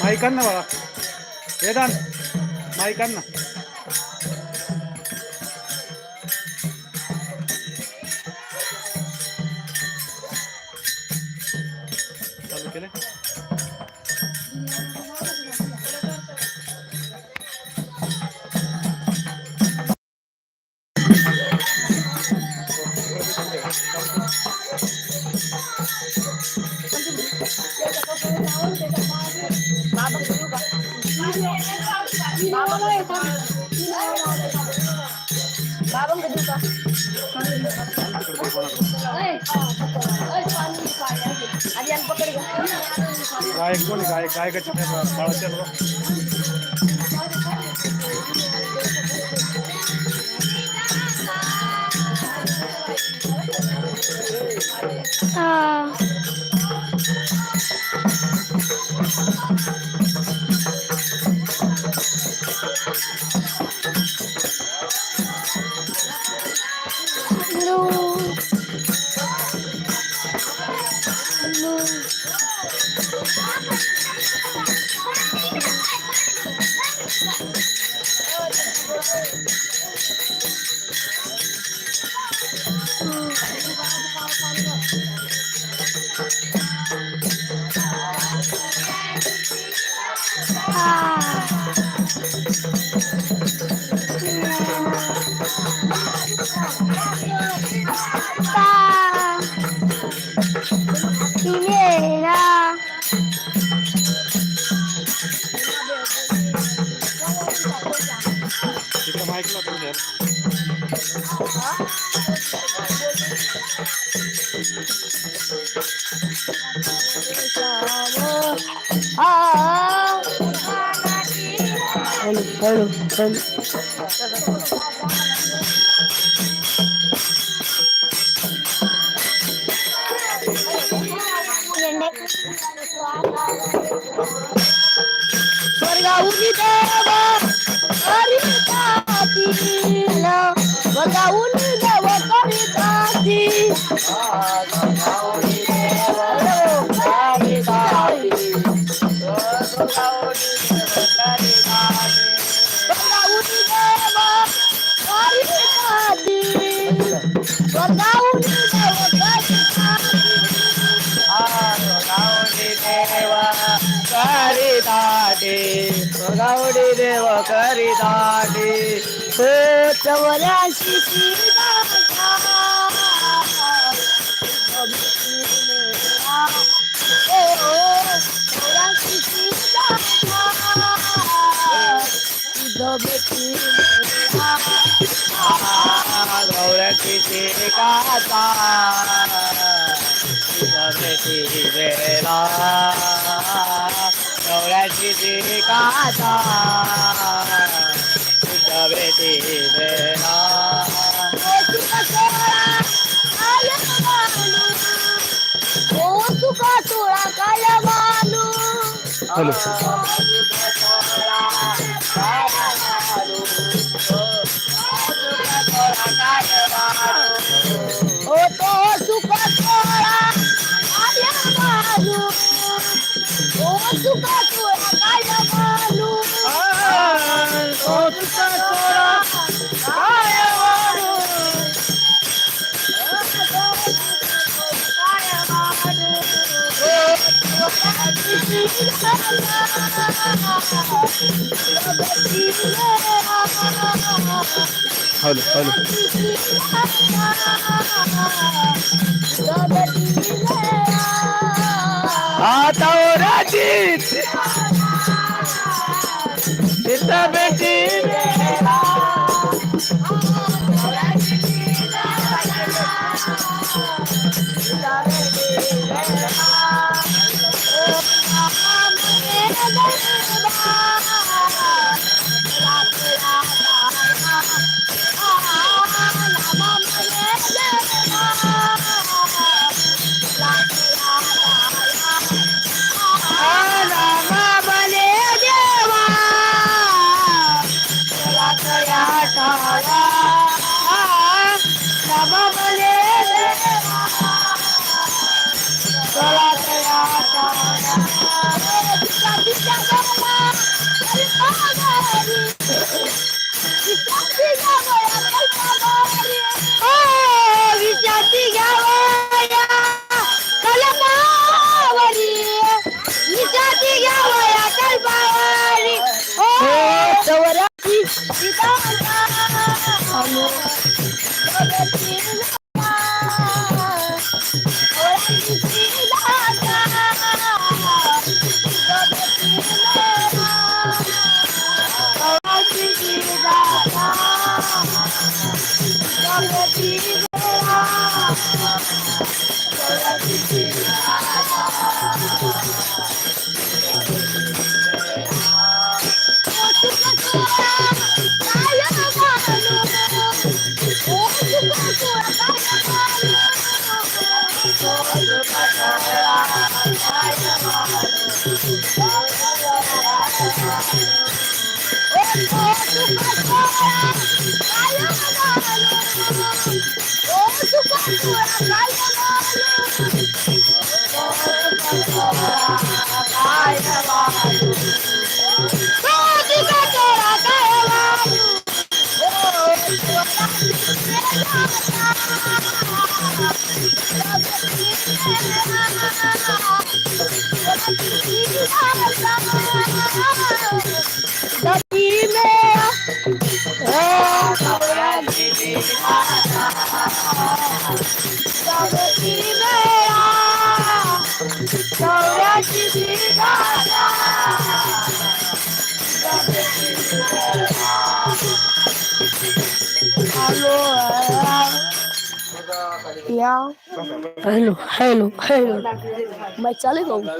माईकांना आण बाळा. वेदांत माईकांना. चालू केलं गायक कोण आहे? गायक गायकाची बाळा चल हॅलो हॅलो चवऱ्याशी सीता चौऱ्याशी सीता गौरची काता बेटी बेला हॅलो हॅलो आता ओराची सीता बेटी Oh, no! 감사합 니. Hello hello hello. मैं चालेल जाऊँ हो?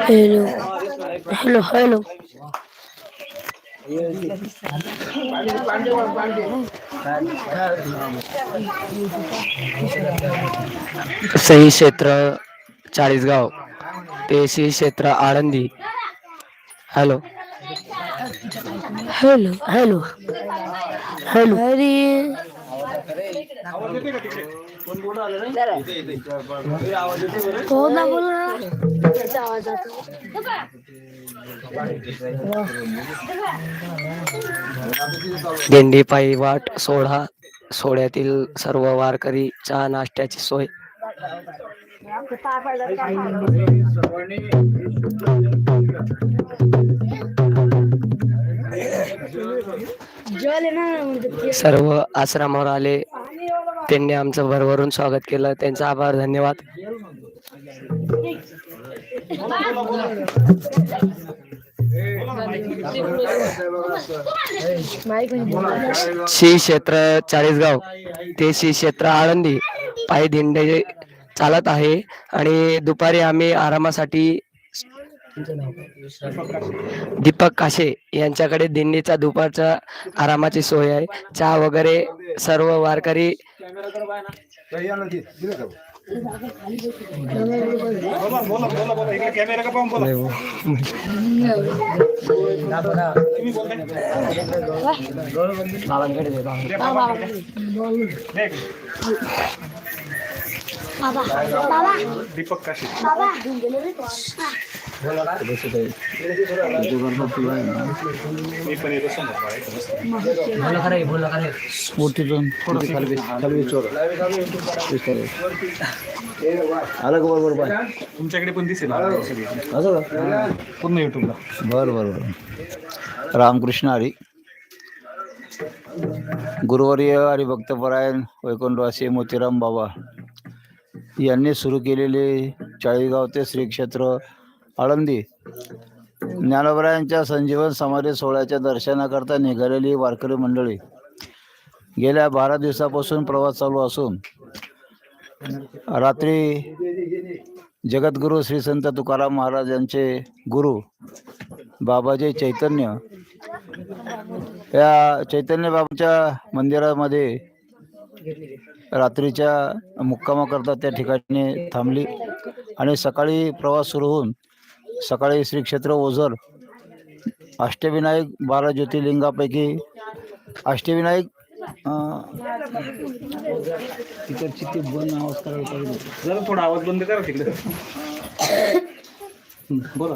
Hello hello hello. सही क्षेत्र चाळीसगाव. श्री क्षेत्र Alandi. Hello. Hello. Hello. Hello. अरे. हो ना बोल वाट सोळा सोहळ्यातील सर्व वारकरी चहा नाश्त्याची सोय. सर्व आश्रमावर आले. त्यांनी आमचं भरभरून स्वागत केलं. त्यांचा आभार धन्यवाद. श्री क्षेत्र चाळीसगाव ते श्री क्षेत्र आळंदी पायी दिंडे चालत आहे आणि दुपारी आम्ही आरामासाठी दीपक काशे यांच्याकडे दिंडीचा दुपारचा आरामाची सोय आहे. चहा वगैरे सर्व वारकरी बाबा बाबा दीपक काशी. बाबा. मी पण येतो समोर बघा, इथं बसतो. आलं का बरोबर बाय? तुमच्याकडे पण दिसेल. असं का? पूर्ण युट्यूबला बरं बरं बरं. रामकृष्ण हरी. गुरुवर्य आणि भक्तपरायण वैकुंठवासी मोतीराम बाबा. यांनी सुरू केलेले चाळीगाव ते श्रीक्षेत्र आळंदी. ज्ञानोबरायांच्या संजीवन समाधी सोहळ्याच्या दर्शनाकरता निघालेली वारकरी मंडळी गेल्या बारा दिवसापासून प्रवास चालू असून रात्री जगद्गुरू श्री संत तुकाराम महाराज यांचे गुरु बाबाजी चैतन्य या चैतन्य बाबाच्या मंदिरामध्ये रात्रीच्या मुक्कामाकरता त्या ठिकाणी थांबली. आणि सकाळी प्रवास सुरू होऊन सकाळी श्री क्षेत्र ओझर अष्टविनायक बारा ज्योतिर्लिंगापैकी अष्टविनायक तिकडची ती बंद आवाज करायला पाहिजे. जरा थोडा आवाज बंद करा तिकडे. हं, बोला.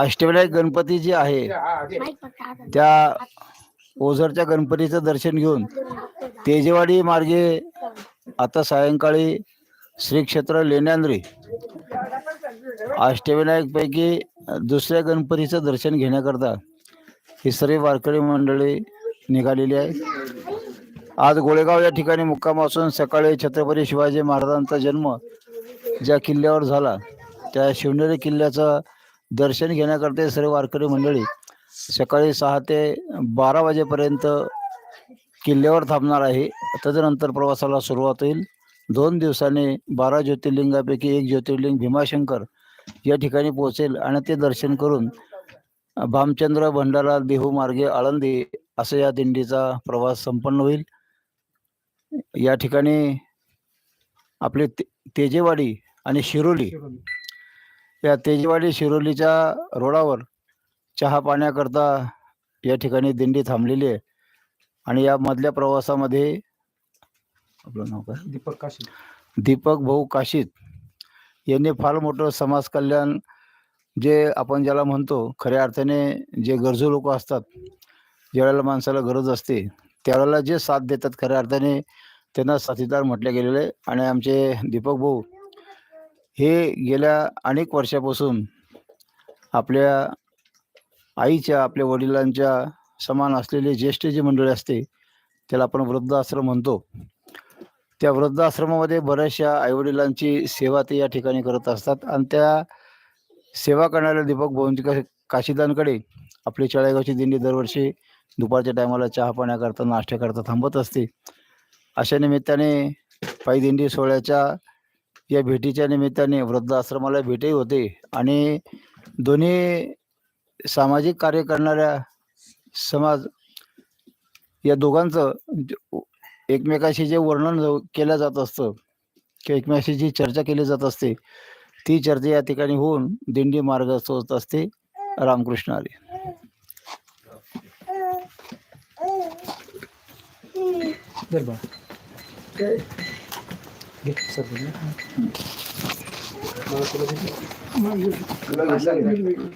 अष्टविनायक गणपती जे आहे त्या ओझरच्या गणपतीचं दर्शन घेऊन तेजेवाडी मार्गे आता सायंकाळी श्री क्षेत्र लेण्यांद्री अष्टविनायकपैकी दुसऱ्या गणपतीचं दर्शन घेण्याकरता ही सर्व वारकरी मंडळी निघालेली आहे आज गोळेगाव या ठिकाणी मुक्काम असून सकाळी छत्रपती शिवाजी महाराजांचा जन्म ज्या किल्ल्यावर झाला त्या शिवनेरी किल्ल्याचं दर्शन घेण्याकरता सर्व वारकरी मंडळी सकाळी सहा ते बारा वाजेपर्यंत किल्ल्यावर थांबणार आहे. तदनंतर प्रवासाला सुरुवात होईल. दोन दिवसांनी बारा ज्योतिर्लिंगापैकी एक ज्योतिर्लिंग भीमाशंकर या ठिकाणी पोहोचेल आणि ते दर्शन करून भामचंद्र भंडारा देहू मार्गे आळंदी असं या दिंडीचा प्रवास संपन्न होईल. या ठिकाणी आपले ते- तेजेवाडी आणि शिरोली. या तेजेवाडी शिरोलीच्या रोडावर चहा पाण्याकरता या ठिकाणी दिंडी थांबलेली आहे. आणि या मधल्या प्रवासामध्ये आपलं नाव काय? दीपक काशी दीपक भाऊ काशीत यांनी फार मोठं समाज कल्याण जे आपण ज्याला म्हणतो खऱ्या अर्थाने जे गरजू लोक असतात ज्यावेळेला माणसाला गरज असते त्यावेळेला जे साथ देतात खऱ्या अर्थाने त्यांना साथीदार म्हटले गेलेले. आणि आमचे दीपक भाऊ हे गेल्या अनेक वर्षापासून आपल्या आईच्या आपल्या वडिलांच्या समान असलेले ज्येष्ठ जी मंडळी असते त्याला आपण वृद्धाश्रम म्हणतो. त्या वृद्धाश्रमामध्ये बऱ्याचशा आईवडिलांची सेवा ते या ठिकाणी करत असतात आणि त्या सेवा करणाऱ्या दीपक भाऊंची काशीदांकडे आपली चाळेगावची दिंडी दरवर्षी दुपारच्या टायमाला चहा पाण्याकरता नाश्त्याकरता थांबत असते. अशा निमित्ताने पायी दिंडी सोहळ्याच्या या भेटीच्या निमित्ताने वृद्धाश्रमाला भेटही होते आणि दोन्ही सामाजिक कार्य करणाऱ्या समाज या दोघांचं एकमेकाशी जे वर्णन केलं जात असतं किंवा एकमेकाशी जी चर्चा केली जात असते ती चर्चा या ठिकाणी होऊन दिंडी मार्गस्थ होत असते रामकृष्ण हरी धर बा घे सर बोल.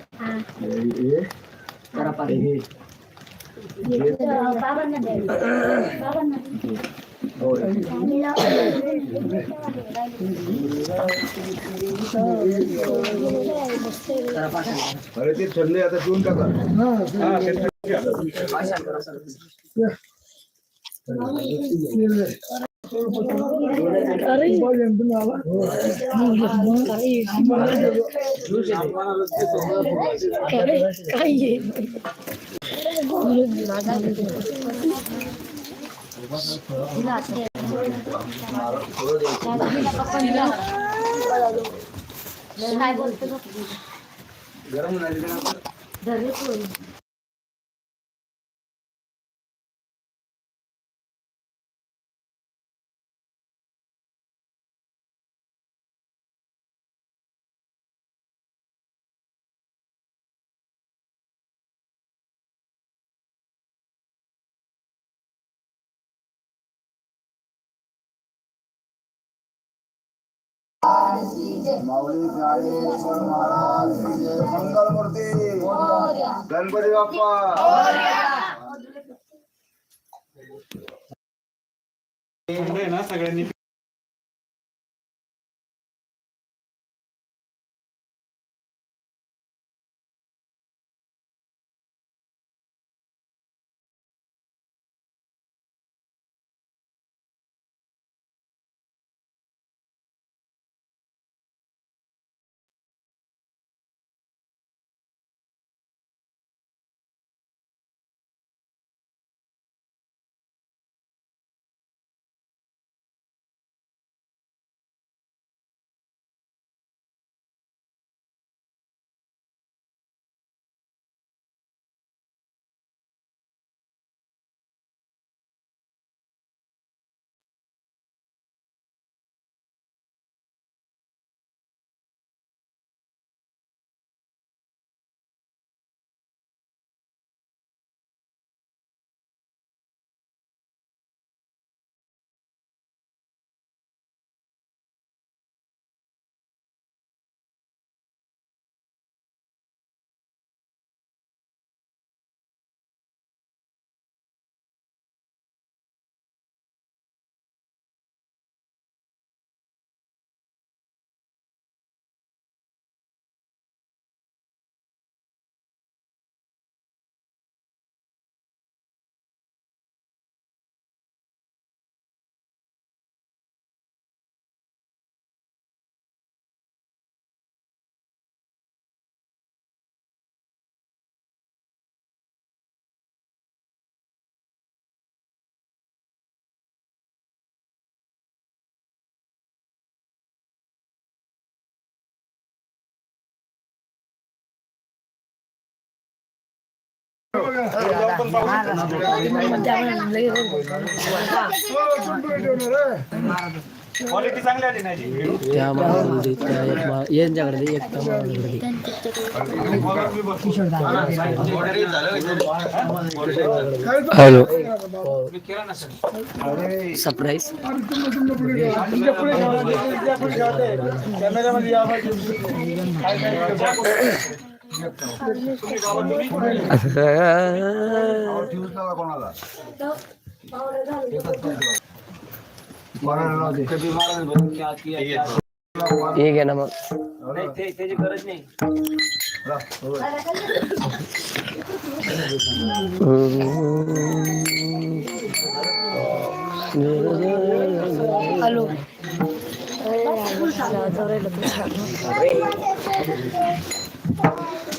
मला तुला गरम ते काय बोलतो मंगलमूर्ती गणपती बाप्पा. आहे ना सगळ्यांनी क्वालिटी चांगली आली नाही त्या माणसाला त्या एक मा- यांच्याकडे एक त्या माणसाकडे हॅलो सरप्राईज ठीक आहे ना मग त्याची गरज नाही हॅलो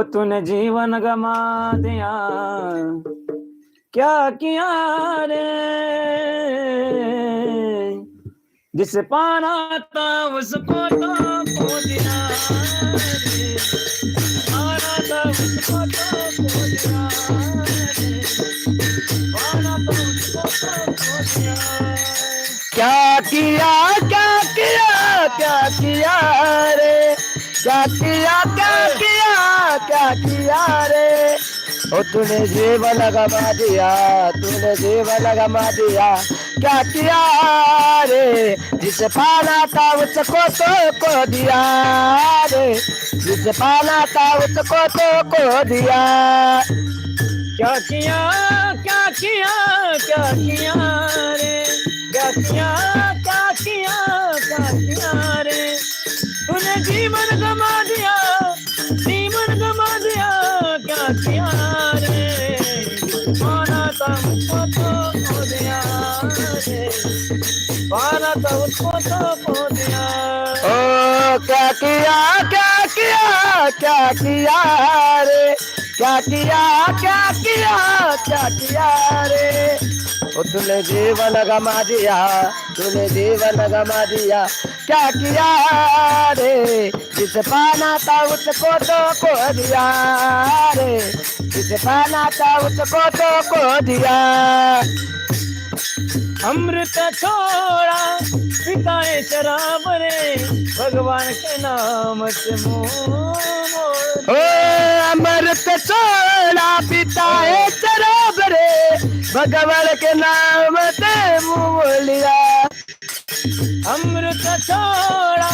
ओ तूने जीवन गमा दिया। क्या किया रे? जिसे पाना था उसको तो खो दिया पाना था उसको तो खो दिया पाना था उसको तो खो दिया क्या किया क्या किया क्या किया रे? क्या किया क्या किया रे? ओ तूने जीवन गमा दिया तूने जीवन गमा दिया। क्या किया रे? जिसे पाला था उसको तो को दिया रे। जिसे पाला था उसको तो को दिया। क्या किया क्या किया क्या किया रे? क्या किया क्या किया क्या किया रे? तूने जीवन गमा ओ, क्या किया क्या किया क्या किया रे? क्या किया क्या किया क्या किया रे? ओ तूने जीवन गमा दिया तूने जीवन गमा दिया। क्या किया रे? जिस पाना था उसको तो को दिया रे। जिस पाना था उसको तो को दिया। अमृत छोड़ा पिताए शराब रे भगवान के नाम से मोह ओ अमृत छोड़ा पिताए शराब रे भगवान के नाम से मुँह लिया अमृत छोड़ा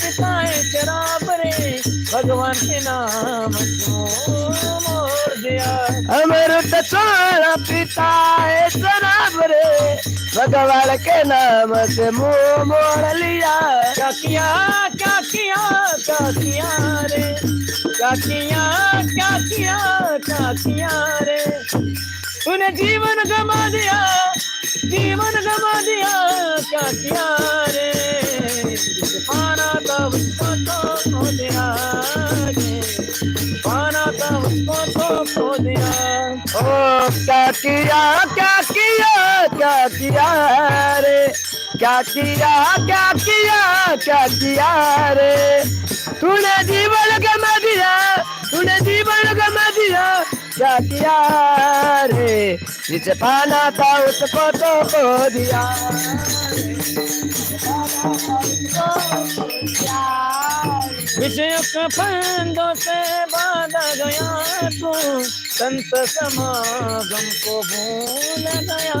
पिताए शराब रे भगवान के नाम से मोड़ दिया अमृत छोड़ा पिताए शराब रे भगवान के नाम से मुंह मोड़ लिया क्या किया क्या किया क्या किया रे. क्या किया क्या किया क्या किया रे. तूने जीवन गमा दिया जीवन गमा दिया क्या किया रे. पाना था उसको तो खो दिया ओ क्या किया क्या किया क्या किया रे क्या किया क्या किया क्या किया रे तूने जीवन गमा दिया तूने जीवन गमा दिया क्या किया रे जिसे पाना था उसको तो खो दिया विषय फंदों से बाधा गया तू संत समागम को भूल गया।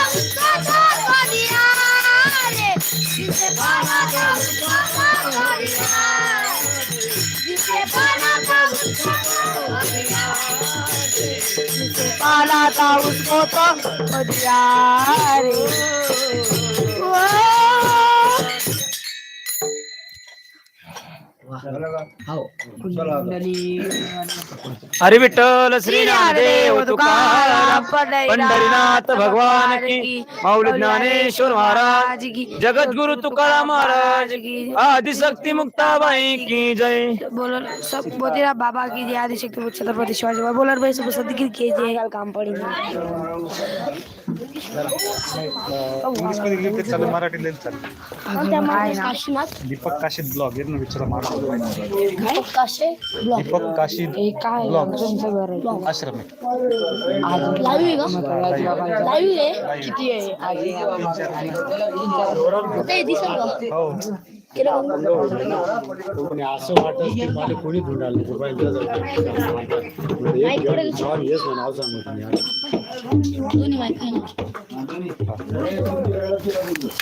पाऊस होतो उसको रे ओ हरी विठ्ठल श्री नामदेव तुकाराम पंढरीनाथ भगवान की माऊली ज्ञानेश्वर महाराज की जगद्गुरु तुकाराम महाराज की आदिशक्ती मुक्ताबाई की जय. बोलो सब मोतीराम बाबा की जय आदिशक्ति छत्रपति शिवाजी महाराज. बोलो भाई सब सदगिर की जय. कल काम पड़ी इंग्लिशमध्ये लिहिलं चालेल मराठी लिहिलं चालेल. दीपक काशीद ब्लॉग येत ना विचारा मराठी काशे दीपक काशीद काय ब्लॉग आश्रम आहे. लाईव्ह आहे का? लाईव्ह आहे? किती आहे? ते दिसेल का? हो. कोणी असं वाटत की मला कोणी धुंडाल पडेल. येस नाव सांगतो